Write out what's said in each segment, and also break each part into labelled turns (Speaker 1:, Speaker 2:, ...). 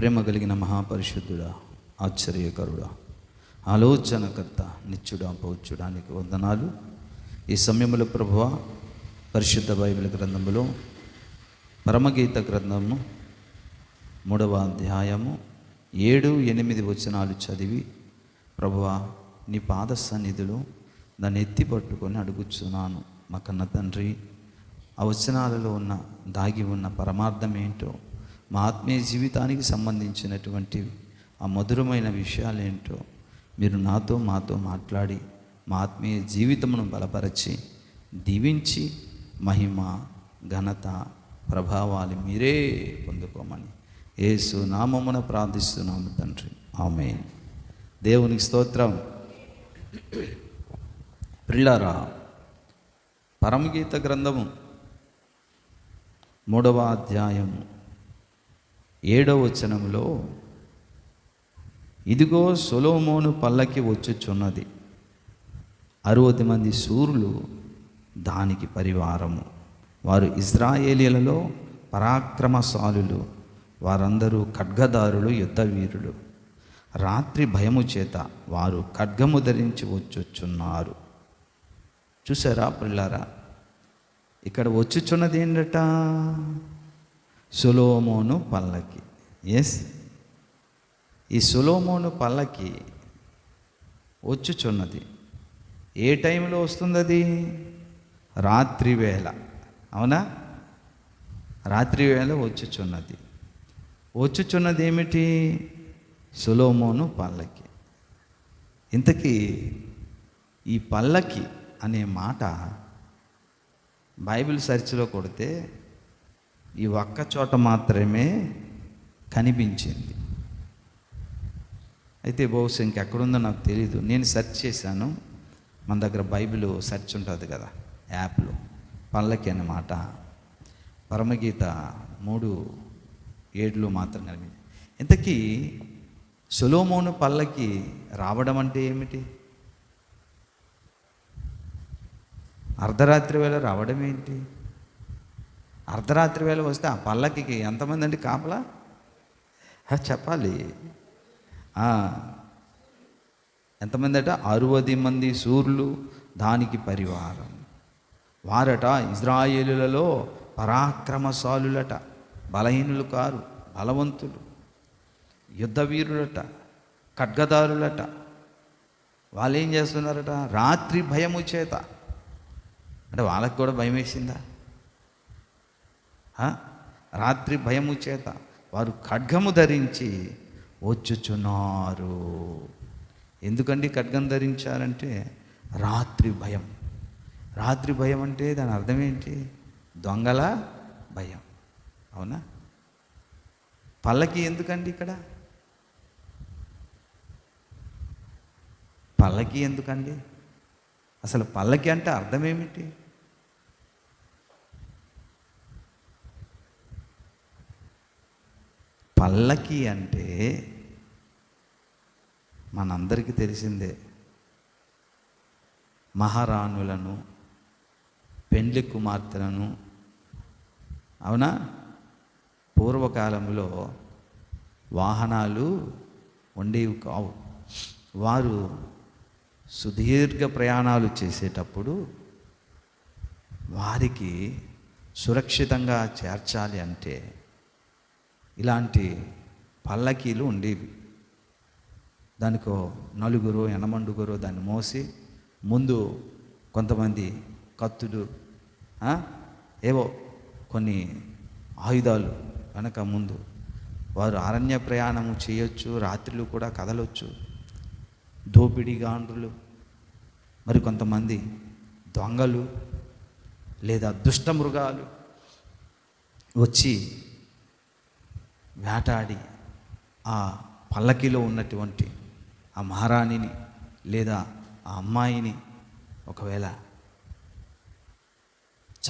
Speaker 1: ప్రేమ కలిగిన మహాపరిశుద్ధుడా ఆశ్చర్యకరుడా ఆలోచనకర్త నిత్యుడా పౌచ్చుడానికి వందనాలు. ఈ సమయంలో ప్రభువ పరిశుద్ధ బైబిల్ గ్రంథములో పరమగీత గ్రంథము మూడవ అధ్యాయము ఏడు ఎనిమిది వచనాలు చదివి ప్రభువ నీ పాద సన్నిధిలో దాన్ని ఎత్తి పట్టుకొని అడుగుచున్నాను. మా కన్న తండ్రి ఆ వచనాలలో ఉన్న దాగి ఉన్న పరమార్థం ఏంటో మా ఆత్మీయ జీవితానికి సంబంధించినటువంటి ఆ మధురమైన విషయాలు ఏంటో మీరు నాతో మాతో మాట్లాడి మా ఆత్మీయ జీవితమును బలపరచి దీవించి మహిమ ఘనత ప్రభావాలు మీరే పొందుకోమని యేసు నామమున ప్రార్థిస్తున్నాము తండ్రి. ఆమె దేవునికి స్తోత్రం. ప్రిల్లారా పరమగీత గ్రంథము మూడవ అధ్యాయము. ఏడవ వచనంలో ఇదిగో సొలోమోను పల్లకి వచ్చుచున్నది. అరవది మంది సూర్యులు దానికి పరివారము. వారు ఇజ్రాయేలీలలో పరాక్రమశాలులు. వారందరూ ఖడ్గదారులు యుద్ధవీరులు. రాత్రి భయము చేత వారు ఖడ్గము ధరించి వచ్చుచున్నారు. చూసారా పిల్లారా ఇక్కడ వచ్చుచున్నది ఏంటట? సులోమోను పల్లకి. ఎస్ ఈ సులోమోను పల్లకి వచ్చుచున్నది ఏ టైంలో వస్తుంది అది రాత్రి వేళ. అవునా? రాత్రి వేళ వచ్చుచున్నది వచ్చుచున్నది ఏమిటి? సులోమోను పల్లకి. ఇంతకీ ఈ పల్లకి అనే మాట బైబిల్ సెర్చ్లో కొడితే ఈ ఒక్క చోట మాత్రమే కనిపించింది. అయితే బహుశా ఇంకెక్కడుందో నాకు తెలియదు నేను సెర్చ్ చేశాను. మన దగ్గర బైబిల్ సెర్చ్ ఉంటుంది కదా యాప్లో. పళ్ళకి అన్నమాట. పరమగీత మూడు ఏడులో మాత్రం కనిపించింది. ఇంతకీ సులోమోను పళ్ళకి రావడం అంటే ఏమిటి? అర్ధరాత్రి వేళ రావడం ఏంటి? అర్ధరాత్రి వేళ వస్తే ఆ పల్లకి ఎంతమంది అండి కాపలా? చెప్పాలి. ఎంతమంది అట? అరవది మంది సూర్యులు దానికి పరివారం. వారట ఇజ్రాయేలులలో పరాక్రమశాలులట బలహీనులు కారు బలవంతులు యుద్ధవీరులట ఖడ్గదారులట. వాళ్ళు ఏం చేస్తున్నారట? రాత్రి భయము చేత. అంటే వాళ్ళకి కూడా భయం వేసిందా రాత్రి భయము చేత వారు ఖడ్గము ధరించి వచ్చుచున్నారు. ఎందుకండి ఖడ్గం ధరించారంటే రాత్రి భయం. రాత్రి భయం అంటే దాని అర్థం ఏంటి? దొంగల భయం. అవునా? పల్లకి ఎందుకండి ఇక్కడ? పల్లకి ఎందుకండి? అసలు పల్లకి అంటే అర్థం ఏమిటి? పల్లకి అంటే మనందరికీ తెలిసిందే. మహారాణులను పెండ్లి కుమార్తెలను అవునా? పూర్వకాలంలో వాహనాలు ఉండేవి కావు. వారు సుదీర్ఘ ప్రయాణాలు చేసేటప్పుడు వారికి సురక్షితంగా చేర్చాలి అంటే ఇలాంటి పల్లకీలు ఉండేవి. దానికో నలుగురు ఎనమండుగురు దాన్ని మోసి ముందు కొంతమంది కత్తులు ఏవో కొన్ని ఆయుధాలు వెనక ముందు. వారు అరణ్య ప్రయాణము చేయొచ్చు రాత్రులు కూడా కదలొచ్చు. దోపిడీ గాండ్రులు మరి కొంతమంది దొంగలు లేదా దుష్ట మృగాలు వచ్చి వేటాడి ఆ పల్లకిలో ఉన్నటువంటి ఆ మహారాణిని లేదా ఆ అమ్మాయిని ఒకవేళ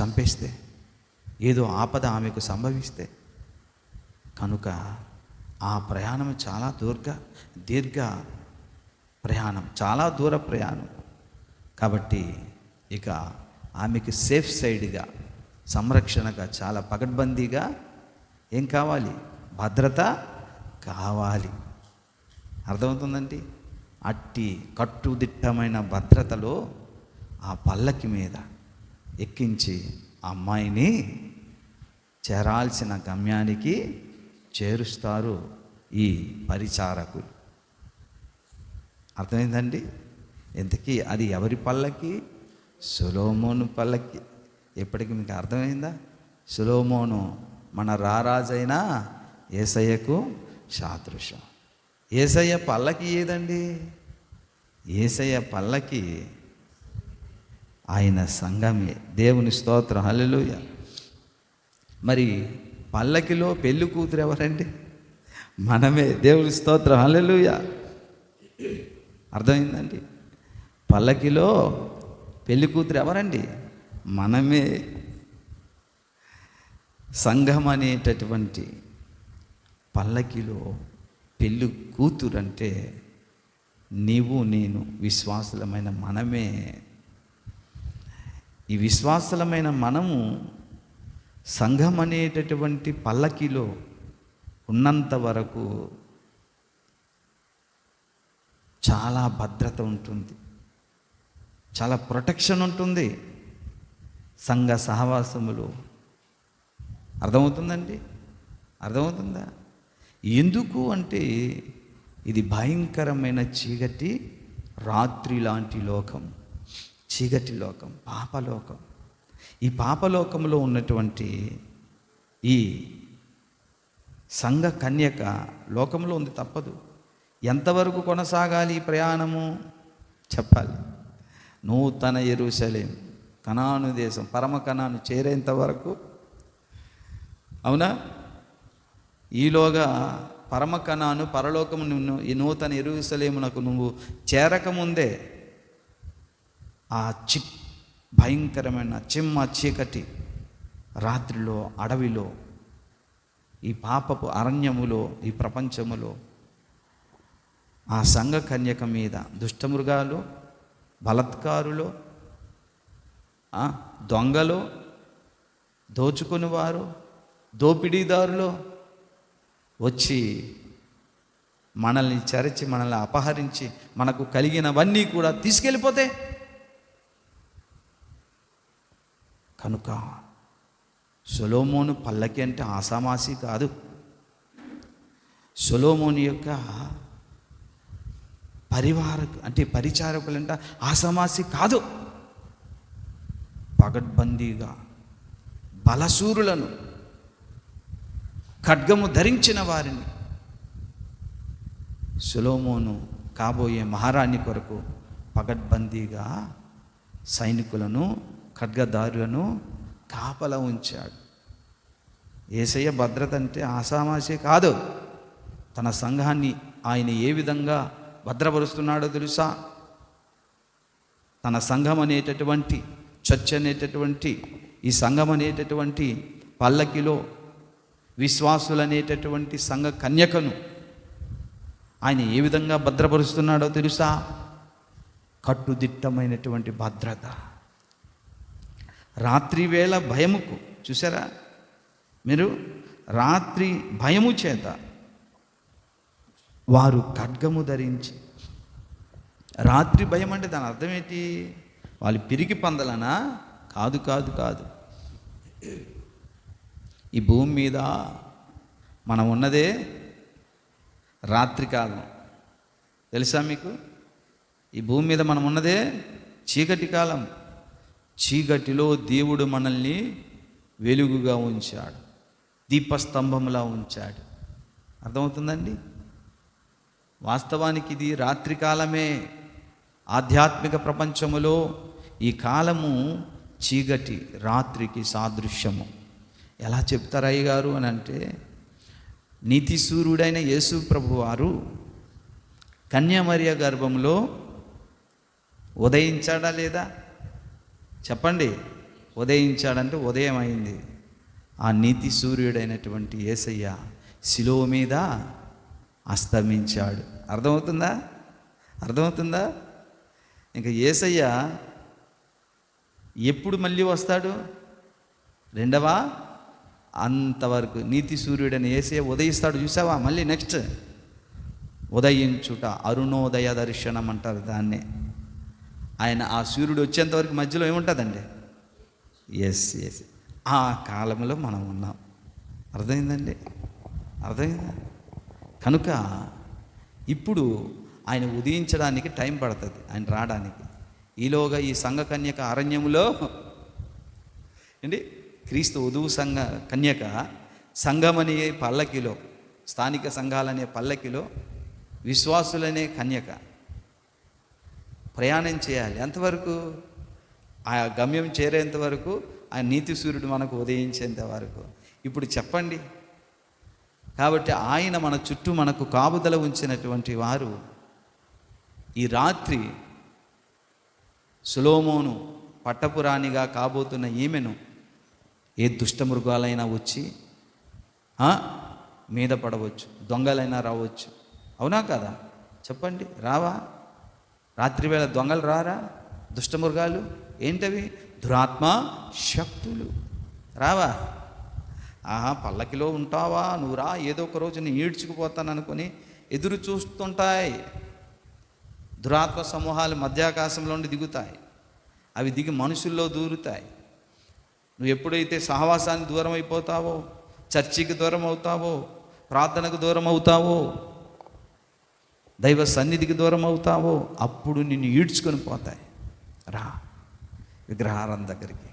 Speaker 1: చంపేస్తే ఏదో ఆపద ఆమెకు సంభవిస్తే కనుక ఆ ప్రయాణం చాలా దీర్ఘ దీర్ఘ ప్రయాణం చాలా దూర ప్రయాణం. కాబట్టి ఇక ఆమెకి సేఫ్ సైడ్గా సంరక్షణగా చాలా పకడ్బందీగా ఏం కావాలి? భద్రత కావాలి. అర్థమవుతుందండి? అట్టి కట్టుదిట్టమైన భద్రతలో ఆ పల్లకి మీద ఎక్కించి అమ్మాయిని చేరాల్సిన గమ్యానికి చేరుస్తారు ఈ పరిచారకులు. అర్థమైందండి? ఇంతకీ అది ఎవరి పల్లకి? సులోమోను పల్లకి. ఎప్పటికీ మీకు అర్థమైందా? సులోమోను మన రారాజైన ఏసయ్యకు సాదృశ్యం. ఏసయ్య పల్లకి ఏదండి? ఏసయ్య పల్లకి ఆయన సంఘమే. దేవుని స్తోత్రం. హల్లెలూయా. మరి పల్లకిలో పెళ్ళి కూతురు ఎవరండి? మనమే. దేవుని స్తోత్రం. హల్లెలూయా. అర్థమైందండి? పల్లకిలో పెళ్ళి కూతురు ఎవరండి? మనమే. సంఘం అనేటటువంటి పల్లకిలో పెళ్ళి కూతురు అంటే నీవు నేను విశ్వాసులమైన మనమే. ఈ విశ్వాసులమైన మనము సంఘం అనేటటువంటి పల్లకిలో ఉన్నంత వరకు చాలా భద్రత ఉంటుంది. చాలా ప్రొటెక్షన్ ఉంటుంది. సంఘ సహవాసములు. అర్థమవుతుందండి? అర్థమవుతుందా? ఎందుకు అంటే ఇది భయంకరమైన చీకటి రాత్రి లాంటి లోకం చీకటి లోకం పాపలోకం. ఈ పాపలోకంలో ఉన్నటువంటి ఈ సంఘ కన్యక లోకంలో ఉంది తప్పదు. ఎంతవరకు కొనసాగాలి ఈ ప్రయాణము? చెప్పాలి. నూతన ఎరుసలేం కణాను దేశం పరమ కణాను చేరేంత వరకు. అవునా? ఈలోగా పరమ కణాను పరలోకము నిన్ను ఈ నూతన ఎరువుసలేమునకు నువ్వు చేరకముందే ఆ చి భయంకరమైన చిమ్మ చీకటి రాత్రిలో అడవిలో ఈ పాపపు అరణ్యములో ఈ ప్రపంచములో ఆ సంఘ కన్యక మీద దుష్టమృగాలు బలత్కారులు దొంగలు దోచుకునివారు దోపిడీదారులు వచ్చి మనల్ని చరిచి మనల్ని అపహరించి మనకు కలిగినవన్నీ కూడా తీసుకెళ్ళిపోతే? కనుక సొలోమోను పల్లకి అంటే ఆసామాసి కాదు. సొలోమోని యొక్క పరివార అంటే పరిచారకులంట ఆసామాసి కాదు. పగడ్బందీగా బలసూరులను ఖడ్గము ధరించిన వారిని. సులోమోను కాబోయే మహారాణి కొరకు పగడ్బందీగా సైనికులను ఖడ్గదారులను కాపల ఉంచాడు. ఏసయ్య భద్రత అంటే ఆసామాసే కాదు. తన సంఘాన్ని ఆయన ఏ విధంగా భద్రపరుస్తున్నాడో తెలుసా? తన సంఘం అనేటటువంటి చర్చ్ అనేటటువంటి ఈ సంఘం అనేటటువంటి పల్లకిలో విశ్వాసులనేటటువంటి సంఘ కన్యకను ఆయన ఏ విధంగా భద్రపరుస్తున్నాడో తెలుసా? కట్టుదిట్టమైనటువంటి భద్రత. రాత్రి వేళ భయముకు చూసారా మీరు రాత్రి భయము చేత వారు ఖడ్గము ధరించి రాత్రి భయం అంటే దాని అర్థం ఏంటి? వాళ్ళు పిరికి పందలనా? కాదు కాదు కాదు. ఈ భూమి మీద మనం ఉన్నదే రాత్రికాలం. తెలుసా మీకు? ఈ భూమి మీద మనం ఉన్నదే చీకటి కాలం. చీకటిలో దేవుడు మనల్ని వెలుగుగా ఉంచాడు. దీపస్తంభంలా ఉంచాడు. అర్థమవుతుందండి? వాస్తవానికి ఇది రాత్రికాలమే ఆధ్యాత్మిక ప్రపంచములో ఈ కాలము చీకటి రాత్రికి సాదృశ్యము. ఎలా చెప్తారు అయ్యగారు అని అంటే నీతి సూర్యుడైన యేసు ప్రభు వారు కన్యామర్య గర్భంలో ఉదయించాడా లేదా? చెప్పండి. ఉదయించాడంటే ఉదయం అయింది. ఆ నీతి సూర్యుడైనటువంటి యేసయ్య శిలువ మీద అస్తమించాడు. అర్థమవుతుందా? అర్థమవుతుందా? ఇంకా యేసయ్య ఎప్పుడు మళ్ళీ వస్తాడు? రెండవ? అంతవరకు నీతి సూర్యుడని వేసే ఉదయిస్తాడు చూసావా? మళ్ళీ నెక్స్ట్. ఉదయించుట అరుణోదయ దర్శనం అంటారు దాన్నే. ఆయన ఆ సూర్యుడు వచ్చేంతవరకు మధ్యలో ఏముంటుందండి? ఎస్ ఎస్ ఆ కాలంలో మనం ఉన్నాం. అర్థమైందండి? అర్థమైందా? కనుక ఇప్పుడు ఆయన ఉదయించడానికి టైం పడుతుంది ఆయన రావడానికి. ఈలోగా ఈ సంఘ కన్యక అరణ్యములో ఏంటి? క్రీస్తు వధువు సంఘ కన్యక సంఘమనే పల్లకిలో స్థానిక సంఘాలనే పల్లకిలో విశ్వాసులనే కన్యక. ప్రయాణం చేయాలి. ఎంతవరకు? ఆ గమ్యం చేరేంత వరకు ఆ నీతి సూర్యుడు మనకు ఉదయించేంత వరకు. ఇప్పుడు చెప్పండి. కాబట్టి ఆయన మన చుట్టూ మనకు కాపుదల ఉంచినటువంటి వారు ఈ రాత్రి సులోమోను పట్టపురాణిగా కాబోతున్న ఈమెను ఏ దుష్టమృగాలైనా వచ్చి మీద పడవచ్చు దొంగలైనా రావచ్చు. అవునా కదా? చెప్పండి రావా? రాత్రివేళ దొంగలు రారా? దుష్టమృగాలు ఏంటవి? దురాత్మ శక్తులు. రావా? ఆహా పల్లకిలో ఉంటావా? నువ్వు రా ఏదో ఒక రోజు నేను ఈడ్చుకుపోతాను అనుకుని ఎదురు చూస్తుంటాయి. దురాత్మ సమూహాలు మధ్యాకాశంలో నుండి దిగుతాయి. అవి దిగి మనుషుల్లో దూరుతాయి. నువ్వు ఎప్పుడైతే సహవాసానికి దూరం అయిపోతావో చర్చికి దూరం అవుతావో ప్రార్థనకు దూరం అవుతావో దైవ సన్నిధికి దూరం అవుతావో అప్పుడు నిన్ను ఈడ్చుకొని పోతాయి. రా. విగ్రహారం దగ్గరికి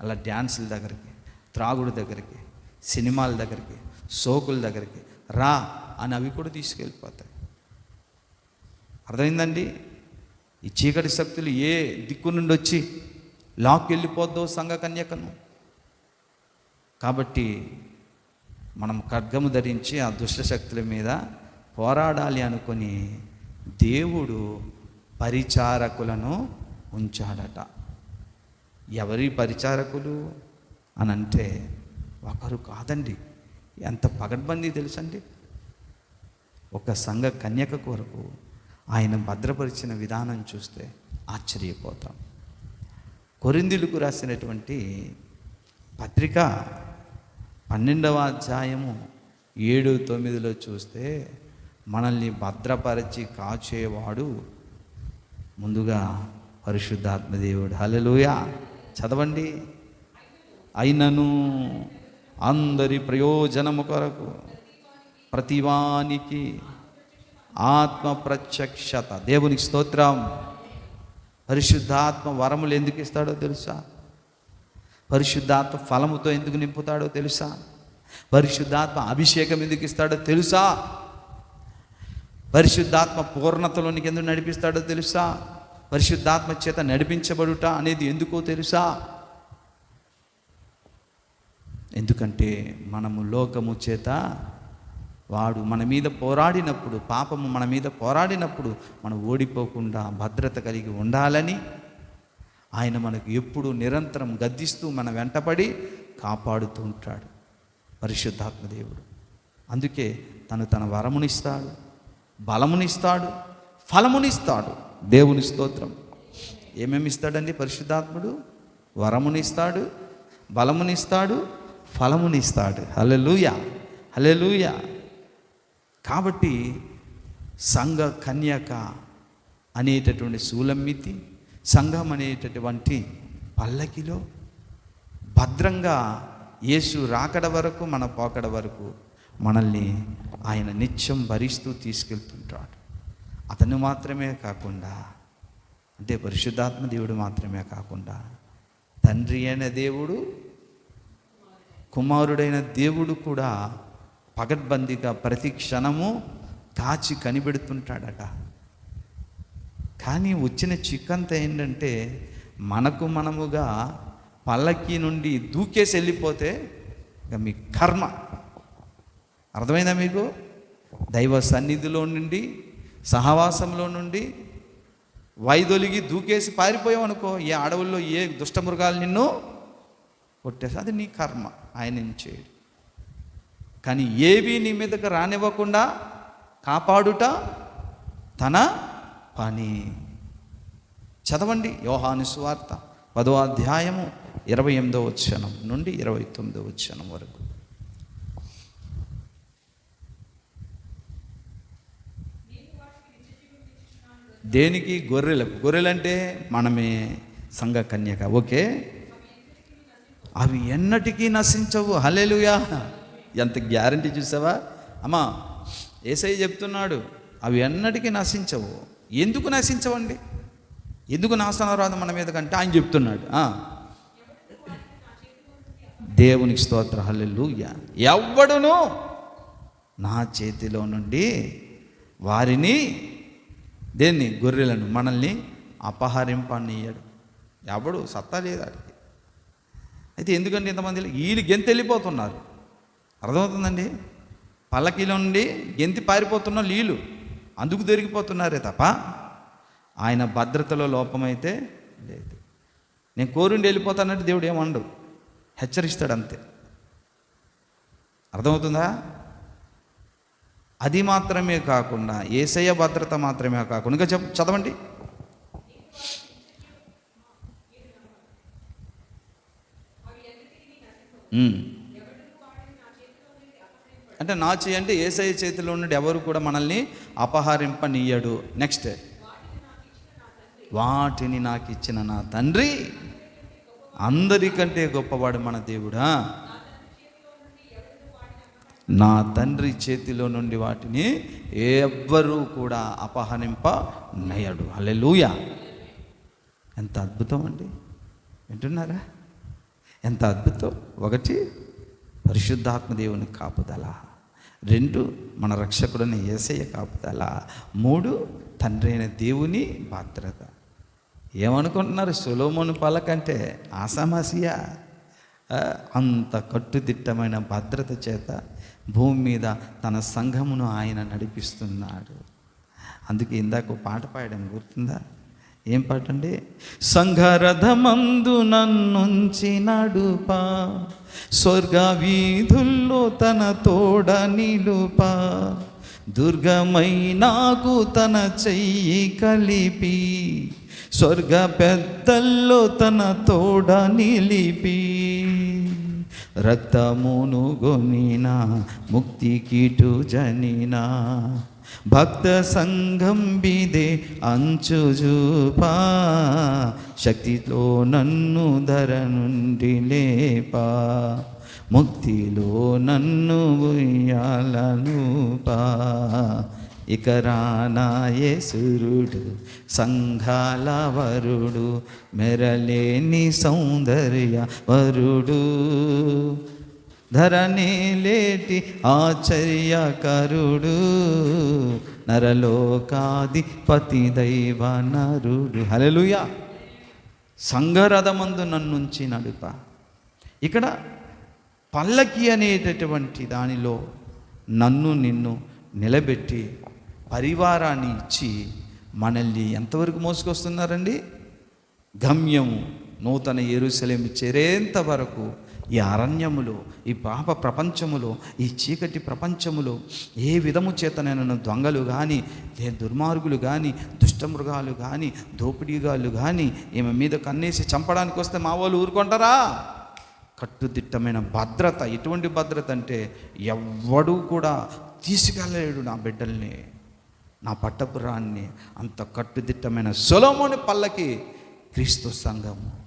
Speaker 1: అలా డ్యాన్సుల దగ్గరికి త్రాగుడు దగ్గరికి సినిమాల దగ్గరికి సోకుల దగ్గరికి రా అని అవి కూడా తీసుకెళ్ళిపోతాయి. అర్థమైందండి? ఈ చీకటి శక్తులు ఏ దిక్కు నుండి వచ్చి లాక్కి వెళ్ళిపోద్దో సంఘ కన్యకను కాబట్టి మనం ఖడ్గము ధరించి ఆ దుష్ట శక్తుల మీద పోరాడాలి అనుకొని దేవుడు పరిచారకులను ఉంచాడట. ఎవరి పరిచారకులు అని అంటే ఒకరు కాదండి. ఎంత పగడ్బందీ తెలుసండి? ఒక సంఘ కన్యక కొరకు ఆయన భద్రపరిచిన విధానం చూస్తే ఆశ్చర్యపోతాం. కొరిందులకు రాసినటువంటి పత్రిక పన్నెండవ అధ్యాయము ఏడు తొమ్మిదిలో చూస్తే మనల్ని భద్రపరిచి కాచేవాడు ముందుగా పరిశుద్ధాత్మదేవుడు హలలుయ చదవండి. అయినను అందరి ప్రయోజనము కొరకు ప్రతివానికి ఆత్మ ప్రత్యక్షత. దేవునికి స్తోత్రం. పరిశుద్ధాత్మ వరములు ఎందుకు ఇస్తాడో తెలుసా? పరిశుద్ధాత్మ ఫలముతో ఎందుకు నింపుతాడో తెలుసా? పరిశుద్ధాత్మ అభిషేకం ఎందుకు ఇస్తాడో తెలుసా? పరిశుద్ధాత్మ పూర్ణతలోనికి ఎందుకు నడిపిస్తాడో తెలుసా? పరిశుద్ధాత్మ చేత నడిపించబడుట అనేది ఎందుకో తెలుసా? ఎందుకంటే మనము లోకము చేత వాడు మన మీద పోరాడినప్పుడు పాపము మన మీద పోరాడినప్పుడు మనం ఓడిపోకుండా భద్రత కలిగి ఉండాలని ఆయన మనకు ఎప్పుడు నిరంతరం గద్దిస్తూ మన వెంటపడి కాపాడుతూ ఉంటాడు. పరిశుద్ధాత్మ దేవుడు. అందుకే తను తన వరమునిస్తాడు బలమునిస్తాడు ఫలమునిస్తాడు. దేవుని స్తోత్రం. ఏమేమి ఇస్తాడండి పరిశుద్ధాత్ముడు? వరమునిస్తాడు బలమునిస్తాడు ఫలమునిస్తాడు. హల్లెలూయా హల్లెలూయా. కాబట్టి సంఘ కన్యక అనేటటువంటి శూలమ్మితి సంఘం అనేటటువంటి పల్లకిలో భద్రంగా యేసు రాకడ వరకు మన పోకడ వరకు మనల్ని ఆయన నిత్యం భరిస్తూ తీసుకెళ్తుంటాడు. అతను మాత్రమే కాకుండా అంటే పరిశుద్ధాత్మ దేవుడు మాత్రమే కాకుండా తండ్రి అయిన దేవుడు కుమారుడైన దేవుడు కూడా పగడ్బందీగా ప్రతి క్షణము కాచి కనిపెడుతుంటాడట. కానీ వచ్చిన చిక్కంత ఏంటంటే మనకు మనముగా పల్లకి నుండి దూకేసి వెళ్ళిపోతే ఇక మీ కర్మ. అర్థమైందా మీకు? దైవ సన్నిధిలో నుండి సహవాసంలో నుండి వైదొలిగి దూకేసి పారిపోయావు అనుకో ఏ అడవుల్లో ఏ దుష్టమృగాలు నిన్ను కొట్టేసి అది నీ కర్మ. ఆయన ఏం చేయడు. కానీ ఏవి నీ మీదకి రానివ్వకుండా కాపాడుట తన పని. చదవండి యోహాను స్వార్త పదో అధ్యాయము ఇరవై ఎనిమిదో వచ్చనం నుండి ఇరవై తొమ్మిదో వచ్చనం వరకు. దేనికి? గొర్రెలకు గొర్రెలంటే మనమే సంఘ కన్యక. ఓకే? అవి ఎన్నటికీ నశించవు. హలేలుయా ఎంత గ్యారంటీ చూసావా? అమ్మా ఏసై చెప్తున్నాడు అవి ఎన్నటికీ నశించవు. ఎందుకు నశించవండి? ఎందుకు నాశనం రాదు మన మీద కంటే? ఆయన చెప్తున్నాడు దేవునికి స్తోత్ర హల్లెలూయా. ఎవ్వడును నా చేతిలో నుండి వారిని దేన్ని? గొర్రెలను మనల్ని అపహరింపనీయడు. ఎవడు? సత్తా లేదు అయితే ఎందుకంటే ఇంతమంది వీళ్ళు? గెంతి వెళ్ళిపోతున్నారు. అర్థమవుతుందండి? పల్లకీలో నుండి గెంతి పారిపోతున్న నీళ్ళు అందుకు దొరికిపోతున్నారే తప్ప ఆయన భద్రతలో లోపమైతే లేదు. నేను కోరుండి వెళ్ళిపోతానంటే దేవుడు ఏమండు హెచ్చరిస్తాడు అంతే. అర్థమవుతుందా? అది మాత్రమే కాకుండా ఏసయ్య భద్రత మాత్రమే కాకుండా ఇంకా చెప్ చదవండి. Mm. అంటే నా చేయి అంటే ఏసఐ చేతిలో నుండి ఎవరు కూడా మనల్ని అపహరింపనీయడు. నెక్స్ట్ వాటిని నాకు ఇచ్చిన నా తండ్రి అందరికంటే గొప్పవాడు మన దేవుడా. నా తండ్రి చేతిలో నుండి వాటిని ఎవ్వరూ కూడా అపహరింప నయ్యడు హల్లెలూయా ఎంత అద్భుతం అండి. వింటున్నారా? ఎంత అద్భుతం. ఒకటి పరిశుద్ధాత్మ దేవుని కాపుదల. రెండు మన రక్షకుడని ఏసయ్య కాపుదల. మూడు తండ్రి అయిన దేవుని భద్రత ఏమనుకుంటున్నారు? సొలోమోను పలకంటే ఆసామాసియా అంత కట్టుదిట్టమైన భద్రత చేత భూమి మీద తన సంఘమును ఆయన నడిపిస్తున్నాడు. అందుకే ఇందాక పాట పాడడం గుర్తుందా? ఏం పాట అండి సంఘరథమందు నన్నుంచి నడుప స్వర్గ వీధుల్లో తన తోడ నిలుప దుర్గమై నాకు తన చెయ్యి కలిపి స్వర్గ పెద్దల్లో తన తోడ నిలిపి రక్తమును గొనినా ముక్తి కీటు జనినా భక్త సంఘం బిదే అంచు చూపా శక్తితో నన్ను ధర నుండి లేపా. ముక్తిలో నన్ను ఉయ్యాలను పా ఇక రానాయే సురుడు సంఘాల వరుడు మెరలేని సౌందర్య వరుడు. ధరణి లేటి ఆశ్చర్యకరుడు నరలోకాధిపతి దైవ నరుడు. హలలుయా సంఘరథమందు నన్నుంచి నడుప. ఇక్కడ పల్లకి అనేటటువంటి దానిలో నన్ను నిన్ను నిలబెట్టి పరివారాన్ని ఇచ్చి మనల్ని ఎంతవరకు మోసుకొస్తున్నారండి? గమ్యము నూతన ఎరుసలేం చేరేంత వరకు ఈ అరణ్యములో ఈ పాప ప్రపంచములో ఈ చీకటి ప్రపంచములో ఏ విధము చేతనైనా దొంగలు కానీ లే దుర్మార్గులు కానీ దుష్టమృగాలు కానీ దోపిడీగాళ్ళు కానీ ఈమె మీద కన్నేసి చంపడానికి వస్తే మా వాళ్ళు ఊరుకుంటారా? కట్టుదిట్టమైన భద్రత ఎటువంటి భద్రత అంటే ఎవ్వడూ కూడా తీసుకెళ్ళలేడు నా బిడ్డల్ని నా పట్టపురాన్ని. అంత కట్టుదిట్టమైన సొలోమోని పల్లకి క్రీస్తు సంఘము.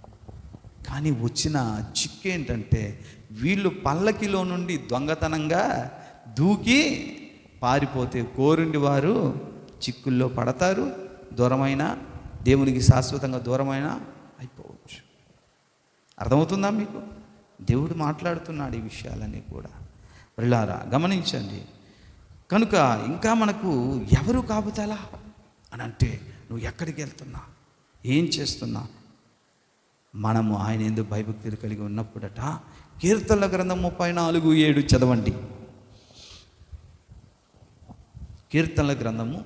Speaker 1: కానీ వచ్చిన చిక్కు ఏంటంటే వీళ్ళు పల్లకిలో నుండి దొంగతనంగా దూకి పారిపోతే కోరుండి వారు చిక్కుల్లో పడతారు దూరమైన దేవునికి శాశ్వతంగా దూరమైన అయిపోవచ్చు. అర్థమవుతుందా మీకు? దేవుడు మాట్లాడుతున్నాడు ఈ విషయాలన్నీ కూడా. వెళ్ళారా గమనించండి. కనుక ఇంకా మనకు ఎవరు కాపుతలా అని అంటే నువ్వు ఎక్కడికి వెళ్తున్నా? ఏం చేస్తున్నా? మనము ఆయన ఎందుకు భయభక్తులు కలిగి ఉన్నప్పుడట కీర్తనల గ్రంథం ముప్పై నాలుగు ఏడు చదవండి. కీర్తనల గ్రంథము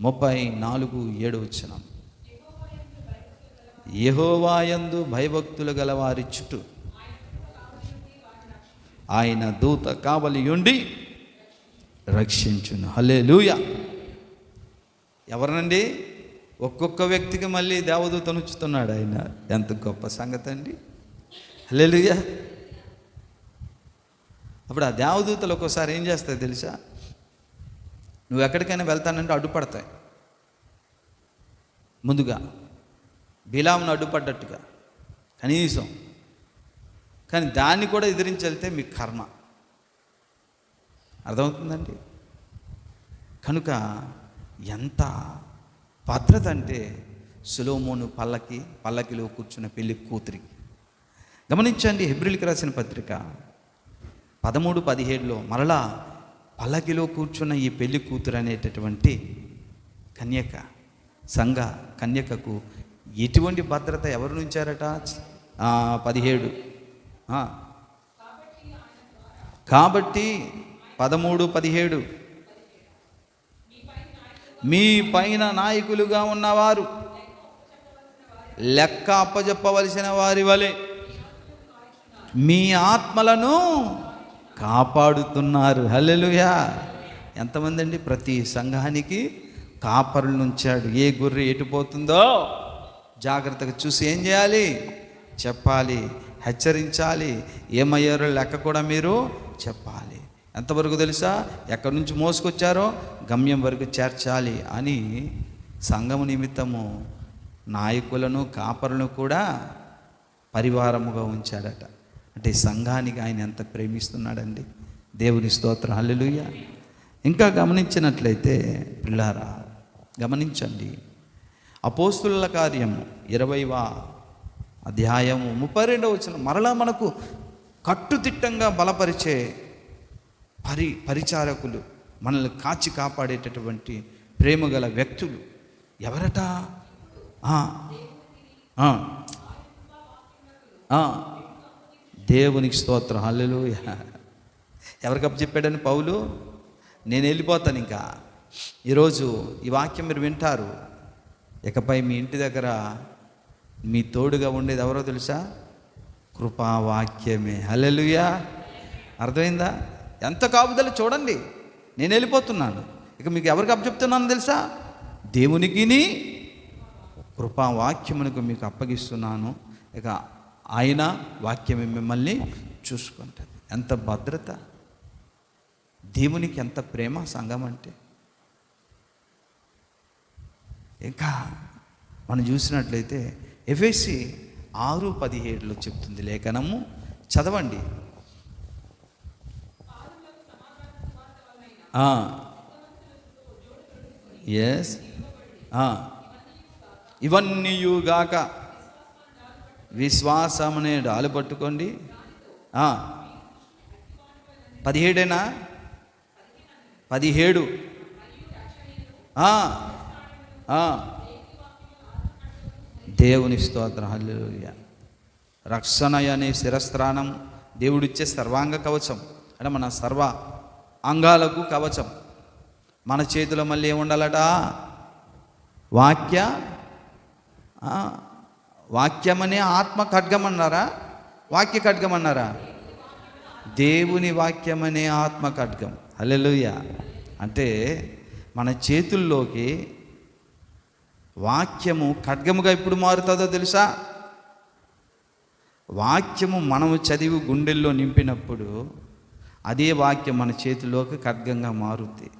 Speaker 1: ముప్పై నాలుగు ఏడు వచ్చిన యహోవాయందు భయభక్తులు గల వారి చుట్టూ ఆయన దూత కావలి ఉండి రక్షించును. హలే లూయ ఎవరినండి? ఒక్కొక్క వ్యక్తికి మళ్ళీ దేవదూతను ఉంచుతున్నాడు ఆయన. ఎంత గొప్ప సంగతి అండి. హల్లెలూయా. అప్పుడు ఆ దేవదూతలు ఒక్కోసారి ఏం చేస్తాయి తెలుసా? నువ్వు ఎక్కడికైనా వెళ్తానంటే అడ్డుపడతాయి. ముందుగా బిలామును అడ్డుపడ్డట్టుగా కనీసం. కానీ దాన్ని కూడా ఎదిరించి వెళ్తే మీ కర్మ. అర్థమవుతుందండి? కనుక ఎంత భద్రత అంటే సులోమోను పల్లకి పల్లకిలో కూర్చున్న పెళ్ళి కూతురికి. గమనించండి హెబ్రిల్కి రాసిన పత్రిక పదమూడు పదిహేడులో మరలా పల్లకిలో కూర్చున్న ఈ పెళ్ళి కూతురు అనేటటువంటి కన్యక సంఘ కన్యకకు ఎటువంటి భద్రత ఎవరు నుంచారట? పదిహేడు. కాబట్టి పదమూడు పదిహేడు. మీ పైన నాయకులుగా ఉన్నవారు లెక్క అప్పజెప్పవలసిన వారి వలె మీ ఆత్మలను కాపాడుతున్నారు. హల్లెలూయా. ఎంతమంది అండి? ప్రతి సంఘానికి కాపరులు ఉంచాడు ఏ గొర్రె ఎటుపోతుందో జాగ్రత్తగా చూసి ఏం చేయాలి? చెప్పాలి. హెచ్చరించాలి. ఏమయ్యారో లెక్క కూడా మీరు చెప్పాలి. ఎంతవరకు తెలుసా? ఎక్కడి నుంచి మోసుకొచ్చారో గమ్యం వరకు చేర్చాలి అని సంఘము నిమిత్తము నాయకులను కాపరులను కూడా పరివారముగా ఉంచాడట. అంటే సంఘానికి ఆయన ఎంత ప్రేమిస్తున్నాడండి. దేవుని స్తోత్రం. హల్లెలూయ. ఇంకా గమనించినట్లయితే పిల్లారా గమనించండి. అపోస్తుల కార్యము ఇరవైవ అధ్యాయము ముప్పై రెండవ వచ్చిన మరలా మనకు కట్టుదిట్టంగా బలపరిచే పరి పరిచారకులు మనల్ని కాచి కాపాడేటటువంటి ప్రేమ గల వ్యక్తులు ఎవరట? దేవునికి స్తోత్రం. హల్లెలూయ. ఎవరికి చెప్పాడని పౌలు? నేను వెళ్ళిపోతాను ఇంకా. ఈరోజు ఈ వాక్యం మీరు వింటారు. ఇకపై మీ ఇంటి దగ్గర మీ తోడుగా ఉండేది ఎవరో తెలుసా? కృపావాక్యమే. హలెలుయా అర్థమైందా? ఎంత కాపుదల చూడండి. నేను వెళ్ళిపోతున్నాను. ఇక మీకు ఎవరికి అప్పచెప్తున్నాను తెలుసా? దేవునికిని కృపావాక్యమునకు మీకు అప్పగిస్తున్నాను. ఇక ఆయన వాక్యమే మిమ్మల్ని చూసుకుంటుంది. ఎంత భద్రత. దేవునికి ఎంత ప్రేమ సంఘం అంటే. ఇంకా మనం చూసినట్లయితే ఎఫ్ఎస్సి ఆరు పదిహేడులో చెప్తుంది లేఖనము. చదవండి. ఎస్ ఇవన్నీయుగాక విశ్వాసమనే డాలు పట్టుకోండి. పదిహేడేనా? పదిహేడు. దేవుని స్తోత్ర. హల్లుయ రక్షణ అనే శిరస్త్రాణం. దేవుడిచ్చే సర్వాంగ కవచం. అంటే మన సర్వ అంగాలకు కవచం. మన చేతిలో మళ్ళీ ఏముండాలట? వాక్య వాక్యమనే ఆత్మ ఖడ్గం అన్నారా వాక్య ఖడ్గం అన్నారా దేవుని వాక్యమనే ఆత్మ ఖడ్గం. హల్లెలూయా. అంటే మన చేతుల్లోకి వాక్యము ఖడ్గముగా ఎప్పుడు మారుతుందో తెలుసా? వాక్యము మనము చదివి గుండెల్లో నింపినప్పుడు అదే వాక్యం మన చేతిలోకి ఖడ్గంగా మారుద్ది.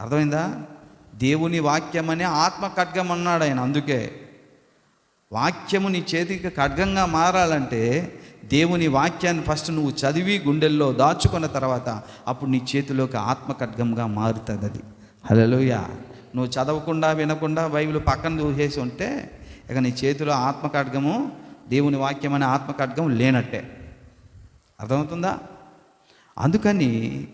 Speaker 1: అర్థమైందా? దేవుని వాక్యం అనే ఆత్మ ఖడ్గం అన్నాడు ఆయన. అందుకే వాక్యము నీ చేతికి ఖడ్గంగా మారాలంటే దేవుని వాక్యాన్ని ఫస్ట్ నువ్వు చదివి గుండెల్లో దాచుకున్న తర్వాత అప్పుడు నీ చేతిలోకి ఆత్మ ఖడ్గంగా మారుతుంది అది. హలోయ నువ్వు చదవకుండా వినకుండా బైబిల్ పక్కన చూసేసి ఉంటే ఇక నీ చేతిలో ఆత్మ ఖడ్గము దేవుని వాక్యం అనే ఆత్మ ఖడ్గం లేనట్టే. అర్థమవుతుందా? అందుకని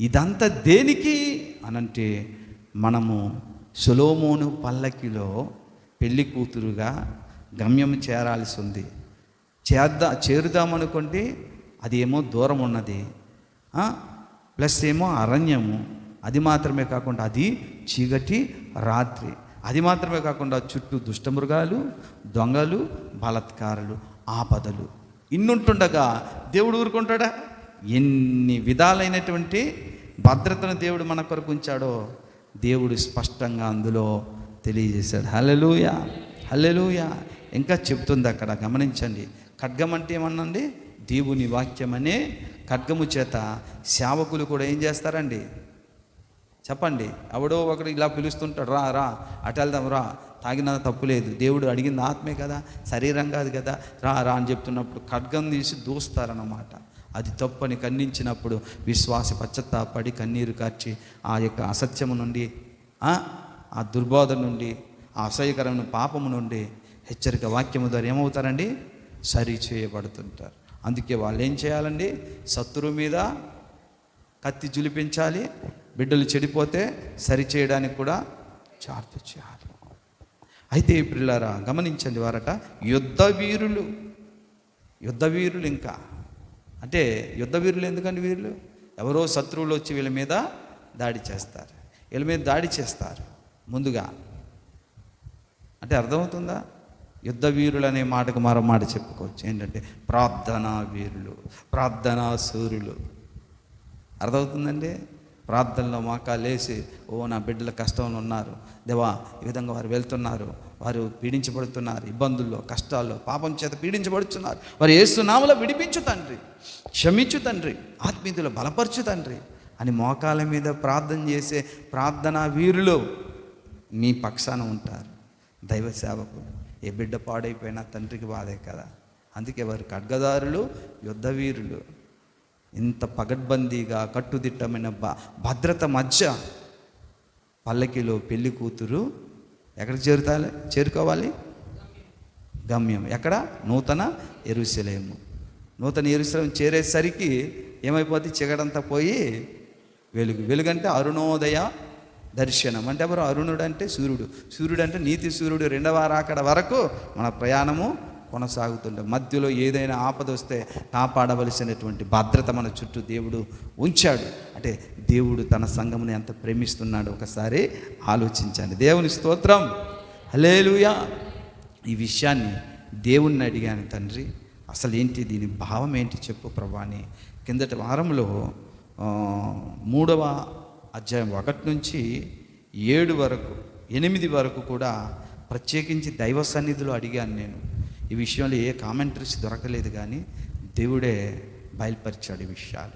Speaker 1: ఇదంతా దేనికి అనంటే మనము సులోమోను పల్లకిలో పెళ్ళి కూతురుగా గమ్యం చేరాల్సి ఉంది చేద్దా చేరుదామనుకుంటే అది ఏమో దూరం ఉన్నది. ప్లస్ ఏమో అరణ్యము. అది మాత్రమే కాకుండా అది చీకటి రాత్రి. అది మాత్రమే కాకుండా చుట్టూ దుష్టమృగాలు దొంగలు బలత్కారులు ఆపదలు. ఇన్నుంటుండగా దేవుడు ఊరుకుంటాడా? ఎన్ని విధాలైనటువంటి భద్రతను దేవుడు మన కొరకు ఉంచాడో దేవుడు స్పష్టంగా అందులో తెలియజేశాడు. హల్లెలూయా హల్లెలూయా. ఇంకా చెప్తుంది అక్కడ గమనించండి. ఖడ్గం అంటే ఏమన్నండి? దేవుని వాక్యం అనే ఖడ్గము చేత సేవకులు కూడా ఏం చేస్తారండి? చెప్పండి. ఎవడో ఒకడు ఇలా పిలుస్తుంటాడు రా రా అటు వెళ్దాం రా. తాగినా తప్పు లేదు. దేవుడు అడిగింది ఆత్మే కదా శరీరం కాదు కదా. రా రా అని చెప్తున్నప్పుడు ఖడ్గం తీసి దూస్తారన్నమాట. అది తప్పని ఖండించినప్పుడు విశ్వాస పశ్చత్తాపడి కన్నీరు కార్చి ఆ యొక్క అసత్యము నుండి ఆ ఆ దుర్బోధ నుండి ఆ అసహ్యకరమైన పాపము నుండి హెచ్చరిక వాక్యము ద్వారా ఏమవుతారండి? సరి చేయబడుతుంటారు. అందుకే వాళ్ళు ఏం చేయాలండి? శత్రువు మీద కత్తి జులిపించాలి బిడ్డలు చెడిపోతే సరి చేయడానికి కూడా చార్త చేయాలి. అయితే పిల్లరా గమనించండి వారట యుద్ధ వీరులు యుద్ధ వీరులు ఇంకా అంటే యుద్ధ వీరులు ఎందుకండి వీరులు? ఎవరో శత్రువులు వచ్చి వీళ్ళ మీద దాడి చేస్తారు. వీళ్ళ మీద దాడి చేస్తారు. ముందుగా అంటే అర్థమవుతుందా? యుద్ధ వీరులు అనే మాటకు మరో మాట చెప్పుకోవచ్చు. ఏంటంటే ప్రార్థనా వీరులు ప్రార్థనా సూర్యులు. అర్థమవుతుందండి? ప్రార్థనలో మోకాలేసి ఓ నా బిడ్డల కష్టంలో ఉన్నారు. దేవా ఈ విధంగా వారు వెళ్తున్నారు. వారు పీడించబడుతున్నారు. ఇబ్బందుల్లో కష్టాల్లో పాపం చేత పీడించబడుతున్నారు. వారు ఏసునామలో విడిపించు తండ్రి. క్షమించు తండ్రి. ఆత్మీయులు బలపరచు తండ్రి. అని మోకాల మీద ప్రార్థన చేసే ప్రార్థనా వీరులు మీ పక్షాన ఉంటారు. దైవ సేవకులు. ఏ బిడ్డ పాడైపోయినా తండ్రికి బాధే కదా. అందుకే వారు ఖడ్గదారులు యుద్ధ వీరులు. ఇంత పగడ్బందీగా కట్టుదిట్టమైన భ భద్రత మధ్య పల్లకిలో పెళ్ళి కూతురు ఎక్కడ చేరుతాలి? చేరుకోవాలి? గమ్యం. ఎక్కడ? నూతన ఎరుశలేము నూతన ఎరుశలేము చేరేసరికి ఏమైపోతే చిగడంతా పోయి వెలుగు. వెలుగంటే అరుణోదయ దర్శనం. అంటే ఎవరు? అరుణుడు అంటే సూర్యుడు. సూర్యుడు అంటే నీతి సూర్యుడు రెండవ రాకడ వరకు మన ప్రయాణము కొనసాగుతుంటుంది మధ్యలో ఏదైనా ఆపద వస్తే కాపాడవలసినటువంటి భద్రత మన చుట్టూ దేవుడు ఉంచాడు. అంటే దేవుడు తన సంఘముని ఎంత ప్రేమిస్తున్నాడు ఒకసారి ఆలోచించండి. దేవుని స్తోత్రం. హలేలుయా ఈ విషయాన్ని దేవుణ్ణి అడిగాను తండ్రి అసలు ఏంటి దీని భావం ఏంటి చెప్పు ప్రభా అని. కిందటి వారంలో మూడవ అధ్యాయం ఒకటి నుంచి ఏడు వరకు ఎనిమిది వరకు కూడా ప్రత్యేకించి దైవ సన్నిధిలో అడిగాను నేను. ఈ విషయంలో ఏ కామెంటరీస్ దొరకలేదు కానీ దేవుడే బయలుపరిచాడు ఈ విషయాలు.